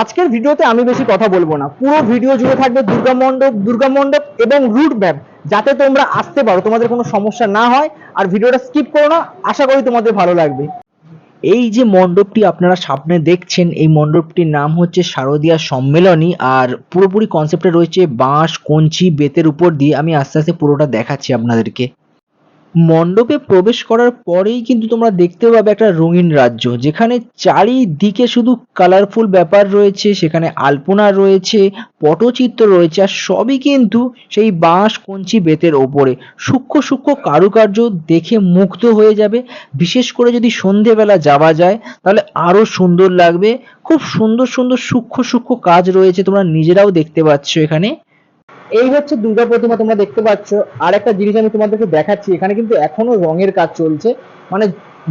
আজকের ভিডিওতে আমি বেশি কথা বলব না। পুরো ভিডিও জুড়ে থাকবে দুর্গা মণ্ডপ দুর্গা মণ্ডপ এবং রুট ম্যাপ, যাতে তোমরা আসতে পারো। তোমাদের কোনো সমস্যা না হয়, আর ভিডিওটা স্কিপ করো না। আশা করি তোমাদের ভালো লাগবে। এই যে মণ্ডপটি আপনারা সামনে দেখছেন, এই মণ্ডপটির নাম হচ্ছে শারদীয়া সম্মেলনী, আর পুরোপুরি কনসেপ্টে রয়েছে বাঁশ, কঞ্চি, বেতের উপর দিয়ে। আমি আস্তে আস্তে পুরোটা দেখাচ্ছি আপনাদেরকে। মণ্ডপে প্রবেশ করার পরেই কিন্তু তোমরা দেখতে পাবে একটা রঙিন রাজ্য, যেখানে চারিদিকে শুধু কালারফুল ব্যাপার রয়েছে, সেখানে আলপনা রয়েছে, পটচিত্র রয়েছে, আর সবই কিন্তু সেই বাঁশ, কঞ্চি, বেতের ওপরে। সূক্ষ্ম সূক্ষ্ম কারুকার্য দেখে মুগ্ধ হয়ে যাবে। বিশেষ করে যদি সন্ধেবেলা যাওয়া যায়, তাহলে আরও সুন্দর লাগবে। খুব সুন্দর সুন্দর সূক্ষ্ম সূক্ষ্ম কাজ রয়েছে, তোমরা নিজেরাও দেখতে পাচ্ছ এখানে। এই হচ্ছে দুর্গা প্রতিমা তোমরা দেখতে পাচ্ছ। আর একটা জিনিস আমি তোমাদেরকে দেখাচ্ছি, এখানে কিন্তু এখনও রঙের কাজ চলছে। মানে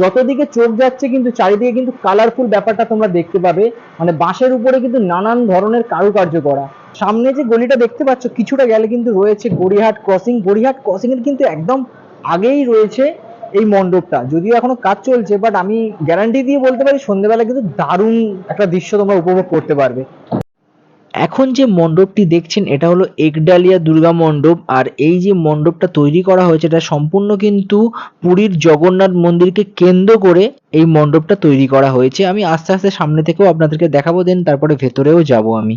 যত দিকে চোখ যাচ্ছে কিন্তু চারিদিকে কিন্তু কালারফুল ব্যাপারটা তোমরা দেখতে পাবে। মানে বাঁশের উপরে কিন্তু নানান ধরনের কারুকার্য করা। সামনে যে গলিটা দেখতে পাচ্ছ, কিছুটা গেলে কিন্তু রয়েছে গড়িয়াহাট ক্রসিং গড়িয়াহাট ক্রসিং এর কিন্তু একদম আগেই রয়েছে এই মণ্ডপটা। যদিও এখনও কাজ চলছে বাট আমি গ্যারান্টি দিয়ে বলতে পারি সন্ধ্যেবেলা কিন্তু দারুণ একটা দৃশ্য তোমরা উপভোগ করতে পারবে। এখন যে মণ্ডপটি দেখছেন, এটা হলো একডালিয়া দুর্গা মণ্ডপ। আর এই যে মণ্ডপটা তৈরি করা হয়েছে, এটা সম্পূর্ণ কিন্তু পুরীর জগন্নাথ মন্দিরকে কেন্দ্র করে এই মণ্ডপটা তৈরি করা হয়েছে। আমি আস্তে আস্তে সামনে থেকেও আপনাদেরকে দেখাবো, দেন তারপরে ভেতরেও যাব আমি।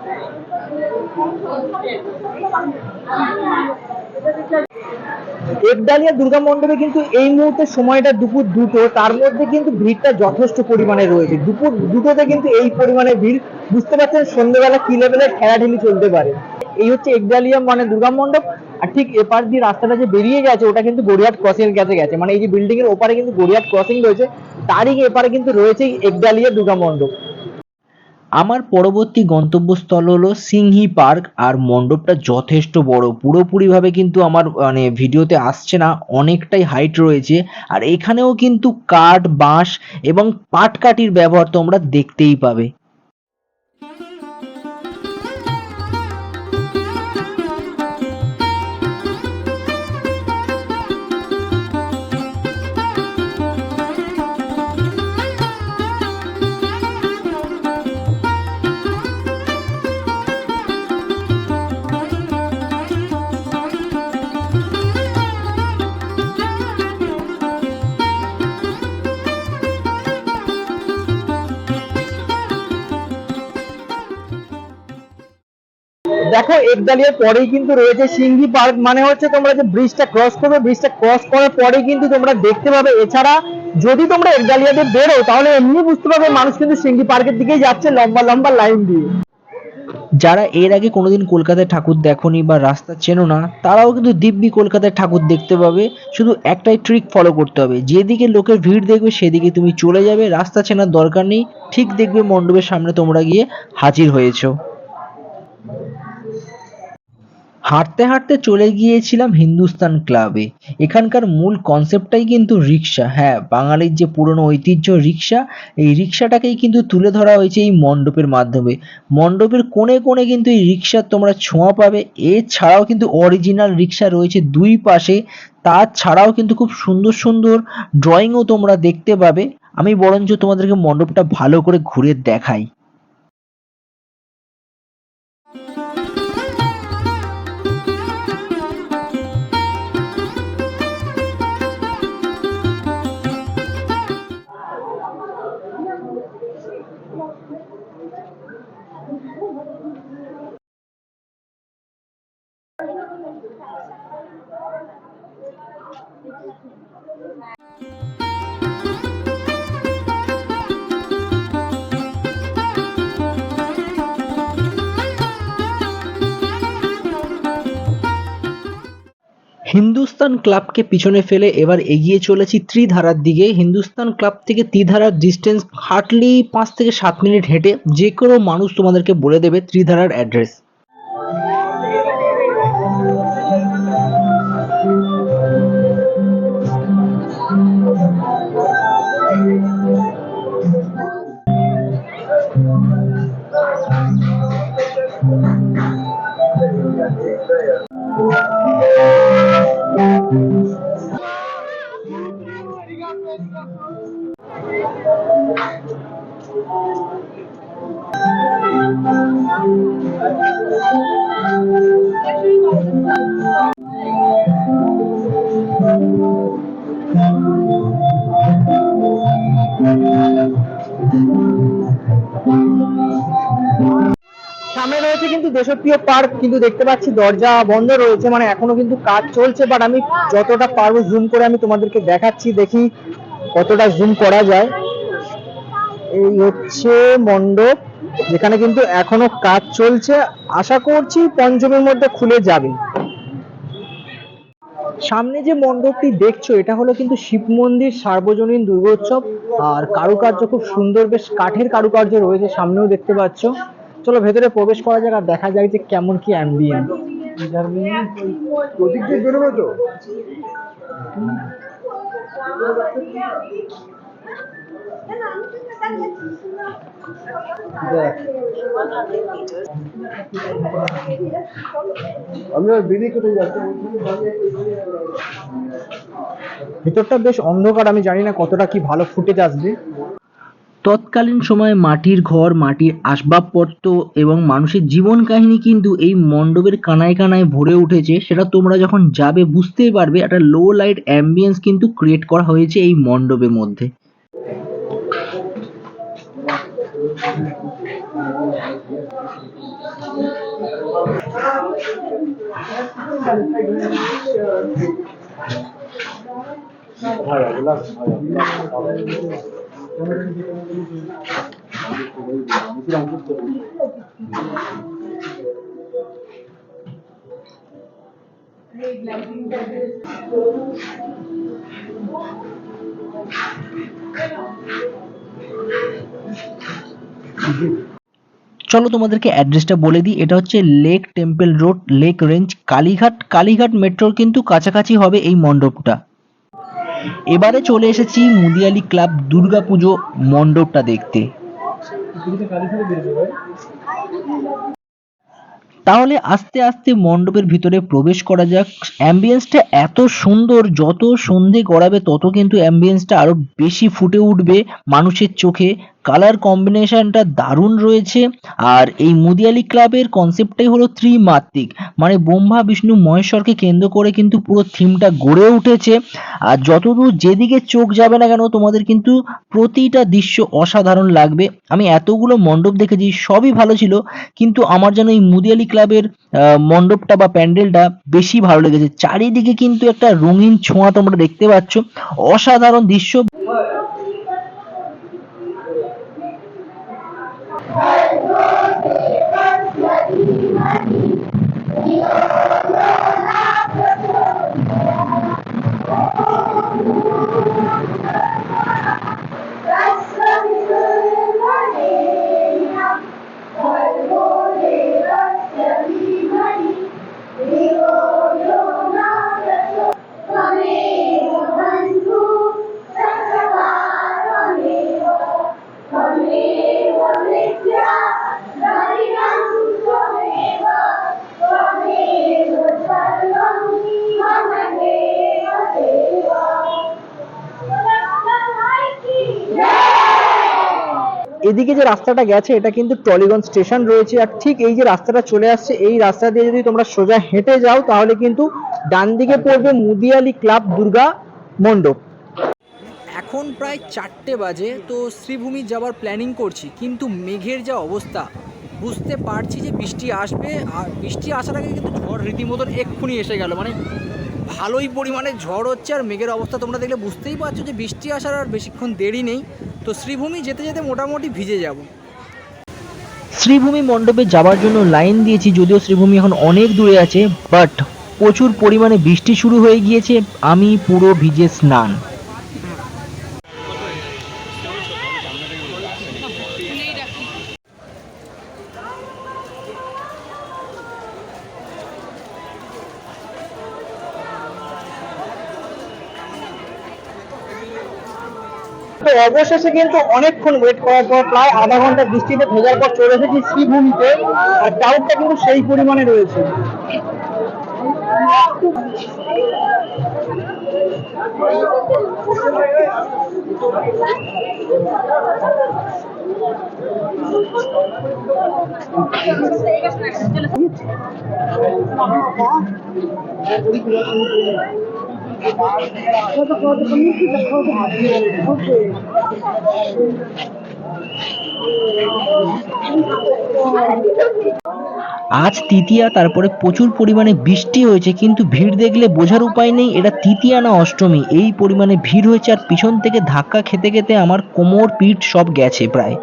একডালিয়া দুর্গা মণ্ডপে কিন্তু এই মুহূর্তে সময়টা দুপুর দুটো, তার মধ্যে কিন্তু ভিড়টা যথেষ্ট পরিমাণে রয়েছে। দুপুর দুটোতে কিন্তু এই পরিমাণে ভিড়। বুঝতে পারছেন সন্ধ্যেবেলা কি লেভেলের ঠেলাঠেলি চলতে পারে? এই হচ্ছে একডালিয়া মানে দুর্গা মণ্ডপ। আর ঠিক এপার দিয়ে রাস্তাটা যে বেরিয়ে গেছে, ওটা কিন্তু গড়িয়াট ক্রসিং এর কাছে গেছে। মানে এই যে বিল্ডিং এর ওপারে কিন্তু গড়িয়াট ক্রসিং রয়েছে, তারই এপারে কিন্তু রয়েছে একডালিয়া দুর্গা মণ্ডপ। আমার পরবর্তী গন্তব্যস্থল হলো সিংহি পার্ক, আর মণ্ডপটা যথেষ্ট বড়। পুরোপুরিভাবে কিন্তু আমার মানে ভিডিওতে আসছে না, অনেকটাই হাইট রয়েছে। আর এখানেও কিন্তু কাঠ, বাঁশ এবং পাটকাঠির ব্যবহার তোমরা দেখতেই পাবে। দেখো একদালিয়ার পরেই কিন্তু রয়েছে সিংহি পার্ক মানে হচ্ছে তোমরা যে ব্রিজটা ক্রস করবে ব্রিজটা ক্রস করার পরে কিন্তু তোমরা দেখতে পাবে। এছাড়া যদি তোমরা একদালিয়াতে বেরো তাহলে এমনি বুঝতে পারবে মানুষ কিন্তু সিংহি পার্কের দিকেই যাচ্ছে লম্বা লম্বা লাইন দিয়ে। যারা এর আগে কোনোদিন কলকাতায় ঠাকুর দেখোনি বা রাস্তা চেনো না, তারাও কিন্তু দিব্যি কলকাতায় ঠাকুর দেখতে পাবে। শুধু একটাই ট্রিক ফলো করতে হবে, যেদিকে লোকের ভিড় দেখবে, সেদিকে তুমি চলে যাবে। রাস্তা চেনার দরকার নেই, ঠিক দেখবে মণ্ডপের সামনে তোমরা গিয়ে হাজির হয়েছো। হাঁটতে হাঁটতে চলে গিয়েছিলাম হিন্দুস্তান ক্লাবে এখানকার মূল কনসেপ্টটাই কিন্তু রিক্সা। হ্যাঁ বাঙালির যে পুরনো ঐতিহ্য রিক্সা, এই রিক্সাটাকেই কিন্তু তুলে ধরা হয়েছে এই মণ্ডপের মাধ্যমে। মণ্ডপের কোণে কোণে কিন্তু এই রিক্সার তোমরা ছোঁয়া পাবে। এছাড়াও কিন্তু অরিজিনাল রিক্সা রয়েছে দুই পাশে। তাছাড়াও কিন্তু খুব সুন্দর সুন্দর ড্রয়িংও তোমরা দেখতে পাবে। আমি বরঞ্চ তোমাদেরকে মণ্ডপটা ভালো করে ঘুরে দেখাই। হিন্দুস্তান ক্লাবকে পিছনে ফেলে এবার এগিয়ে চলেছি ত্রিধারার দিকে। হিন্দুস্তান ক্লাব থেকে ত্রিধারার ডিস্টেন্স হার্ডলি পাঁচ থেকে সাত মিনিট হেঁটে যে কোনো মানুষ তোমাদেরকে বলে দেবে ত্রিধারার অ্যাড্রেস সামনে কিন্তু দেশপ্রিয় পার্ক কিন্তু দেখতে পাচ্ছি, দরজা বন্ধ রয়েছে মানে এখনও কিন্তু কাজ চলছে বাট আমি যতটা পারব জুম করে আমি তোমাদেরকে দেখাচ্ছি, দেখি কতটা জুম করা যায়। এই হচ্ছে মণ্ডপ, যেখানে কিন্তু এখনও কাজ চলছে, আশা করছি পঞ্চমীর মধ্যে খুলে যাবে। সামনে যে মণ্ডপটি দেখছ, এটা হলো কিন্তু শিব মন্দির সার্বজনীন দুর্গোৎসব, আর কারুকার্য খুব সুন্দর, বেশ কাঠের কারুকার্য রয়েছে, সামনেও দেখতে পাচ্ছ। চলো ভেতরে প্রবেশ করা যাক আর দেখা যায় যে কেমন কি অ্যাম্বিয়েন্স ওদিক দিয়ে বেরোবে তো আমি আর কোথায় যাচ্ছি ভেতরটা বেশ অন্ধকার আমি জানি না কতটা কি ভালো ফুটেজ আসবে। তৎকালীন সময়ে মাটির ঘর, মাটির আসবাবপত্র এবং মানুষের জীবন কাহিনী কিন্তু এই মণ্ডপের কানায় কানায় ভরে উঠেছে। সেটা তোমরা যখন যাবে বুঝতেই পারবে, একটা লো লাইট অ্যাম্বিয়েন্স কিন্তু ক্রিয়েট করা হয়েছে এই মণ্ডপের মধ্যে। চলো তোমাদেরকে অ্যাড্রেসটা বলে দিই। এটা হচ্ছে lake temple road lake range Kalighat Kalighat মেট্রোর কিন্তু কাছাকাছি হবে এই মণ্ডপটা। এবারে চলে এসেছি মুদিয়ালি ক্লাব দুর্গাপুজো মণ্ডপটা দেখতে। তাহলে আস্তে আস্তে মণ্ডপের ভিতরে প্রবেশ করা যাক। অ্যাম্বিয়েন্সটা এত সুন্দর, যত সন্ধে গড়াবে তত কিন্তু অ্যাম্বিয়েন্সটা আরও বেশি ফুটে উঠবে মানুষের চোখে। কালার কম্বিনেশনটা দারুণ রয়েছে। আর এই মুদিয়ালি ক্লাবের কনসেপ্টটাই হলো ত্রিমাত্রিক। মানে ব্রহ্মা, বিষ্ণু, মহেশ্বরকে কেন্দ্র করে কিন্তু পুরো থিমটা গড়ে উঠেছে। আর যতদূর যেদিকে চোখ যাবে না কেন, তোমাদের কিন্তু প্রতিটা দৃশ্য অসাধারণ লাগবে। আমি এতগুলো মণ্ডপ দেখেছি, সবই ভালো ছিল, কিন্তু আমার যেন এই মুদিয়ালি ক্লাবের মণ্ডপটা বা প্যান্ডেলটা বেশি ভালো লেগেছে। চারিদিকে কিন্তু একটা রঙিন ছোঁয়া তোমরা দেখতে পাচ্ছ। অসাধারণ দৃশ্য। Thank you. এদিকে যে রাস্তাটা গেছে, এটা কিন্তু টলিগঞ্জ স্টেশন রয়েছে। আর ঠিক এই যে রাস্তাটা চলে আসছে, এই রাস্তা দিয়ে যদি তোমরা সোজা হেঁটে যাও, তাহলে কিন্তু ডান দিকে পড়বে মুদিয়ালি ক্লাব দুর্গা মণ্ডপ। এখন প্রায় চারটে বাজে, তো শ্রীভূমি যাওয়ার প্ল্যানিং করছি, কিন্তু মেঘের যা অবস্থা, বুঝতে পারছি যে বৃষ্টি আসবে, আর বৃষ্টি আসার আগে কিন্তু ঝড় রীতিমতন এক্ষুনি এসে গেল। মানে ভালোই পরিমাণে ঝড় হচ্ছে আর মেঘের অবস্থা তোমরা দেখলে বুঝতেই পারছ যে বৃষ্টি আসার আর বেশিক্ষণ দেরি নেই। তো শ্রীভূমি যেতে যেতে মোটামুটি ভিজে যাব। শ্রীভূমি মণ্ডপে যাওয়ার জন্য লাইন দিয়েছি, যদিও শ্রীভূমি এখন অনেক দূরে আছে বাট প্রচুর পরিমাণে বৃষ্টি শুরু হয়ে গিয়েছে, আমি পুরো ভিজে স্নান। অবশেষে কিন্তু অনেকক্ষণ ওয়েট করার পর প্রায় আধা ঘণ্টা বৃষ্টিতে ভেজার পর চলে এসেছি শ্রীভূমিতে। আর ক্রাউডটা কিন্তু সেই পরিমাণে রয়েছে। আজ তৃতীয়া, তারপরে প্রচুর পরিমাণে বৃষ্টি হয়েছে, কিন্তু ভিড় দেখলে বোঝার উপায় নেই, এটা তৃতীয়া না অষ্টমী। এই পরিমাণে ভিড় হয়েছে আর পিছন থেকে ধাক্কা খেতে খেতে আমার কোমর, পিঠ সব গেছে প্রায়।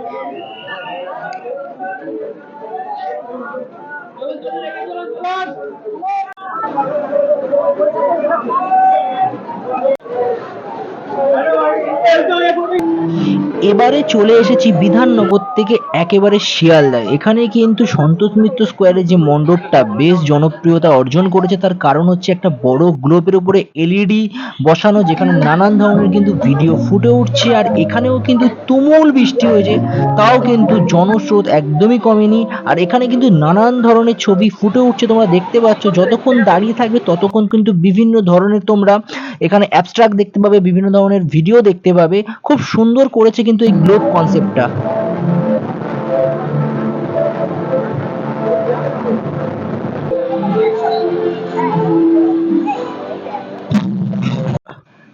এবারে চলে এসেছি বিধাননগর থেকে একেবারে শিয়ালদায়। এখানে কিন্তু সন্তোষ মিত্র স্কোয়ারে যে মণ্ডপটা বেশ জনপ্রিয়তা অর্জন করেছে, তার কারণ হচ্ছে একটা বড় গ্লোবের উপরে এলইডি বসানো, যেখানে নানান ধরনের কিন্তু ভিডিও ফুটে উঠছে, আর এখানেও কিন্তু তুমুল বৃষ্টি হয়েছে, তাও কিন্তু জনস্রোত একদমই কমেনি, আর এখানে কিন্তু নানান ধরনের ছবি ফুটে উঠছে, তোমরা দেখতে পাচ্ছ, যতক্ষণ দাঁড়িয়ে থাকবে, ততক্ষণ কিন্তু বিভিন্ন ধরনের তোমরা এখানে অ্যাবস্ট্রাক্ট দেখতে পাবে, বিভিন্ন ধরনের ভিডিও দেখতে পাবে খুব সুন্দর করেছে কিন্তু এই গ্লোব কনসেপ্টটা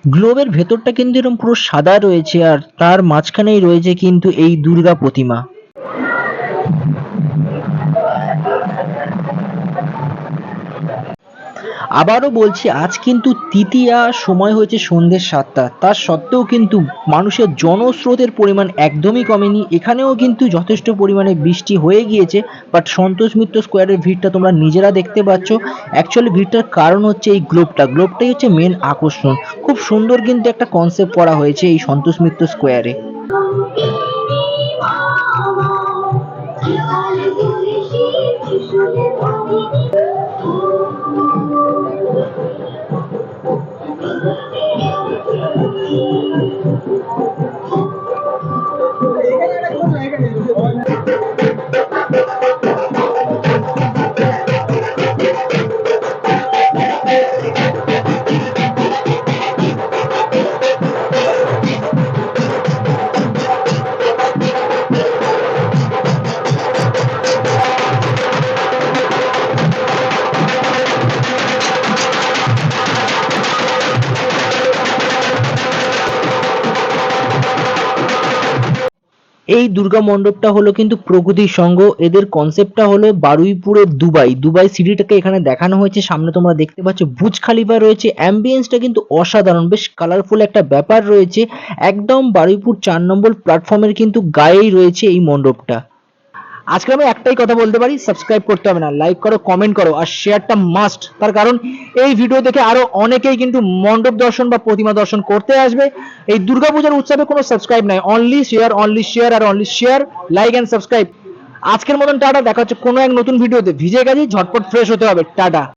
গ্লোবের ভেতরটা কিন্তু এরকম পুরো সাদা রয়েছে আর তার মাঝখানেই রয়েছে কিন্তু এই দুর্গা প্রতিমা। আবারও বলছি, আজ কিন্তু তৃতীয়া সময় হয়েছে সন্ধ্যে সাতটা। তার সত্ত্বেও কিন্তু মানুষের জনস্রোতের পরিমাণ একদমই কমেনি। এখানেও কিন্তু যথেষ্ট পরিমাণে বৃষ্টি হয়ে গিয়েছে বাট সন্তোষ মিত্র স্কোয়ারের ভিড়টা তোমরা নিজেরা দেখতে পাচ্ছ। অ্যাকচুয়ালি ভিড়টার কারণ হচ্ছে এই গ্লোবটা গ্লোবটাই হচ্ছে মেন আকর্ষণ। খুব সুন্দর কিন্তু একটা কনসেপ্ট করা হয়েছে এই সন্তোষ মিত্র স্কোয়ারে। এই দুর্গা মণ্ডপটা হলো কিন্তু প্রগতির সঙ্গ। এদের কনসেপ্টটা হলো বারুইপুরের দুবাই। দুবাই সিটিটাকে এখানে দেখানো হয়েছে। সামনে তোমরা দেখতে পাচ্ছ বুজ খালিফা রয়েছে। অ্যাম্বিয়েন্সটা কিন্তু অসাধারণ। বেশ কালারফুল একটা ব্যাপার রয়েছে। একদম বারুইপুর চার নম্বর প্ল্যাটফর্মের কিন্তু গায়েই রয়েছে এই মণ্ডপটা। আজকে আমি একটাই কথা বলতে পারি সাবস্ক্রাইব করতে হবে না লাইক করো কমেন্ট করো, আর শেয়ারটা মাস্ট তার কারণ এই ভিডিও দেখে আরও অনেকেই কিন্তু মণ্ডপ দর্শন বা প্রতিমা দর্শন করতে আসবে। এই দুর্গাপূজার উৎসবে কোনো সাবস্ক্রাইব নাই only share only share R only share like and subscribe আজকের মতন টাটা, দেখা হচ্ছে কোনো এক নতুন ভিডিওতে ভিজে গেছি, ঝটপট ফ্রেশ হতে হবে। টাটা।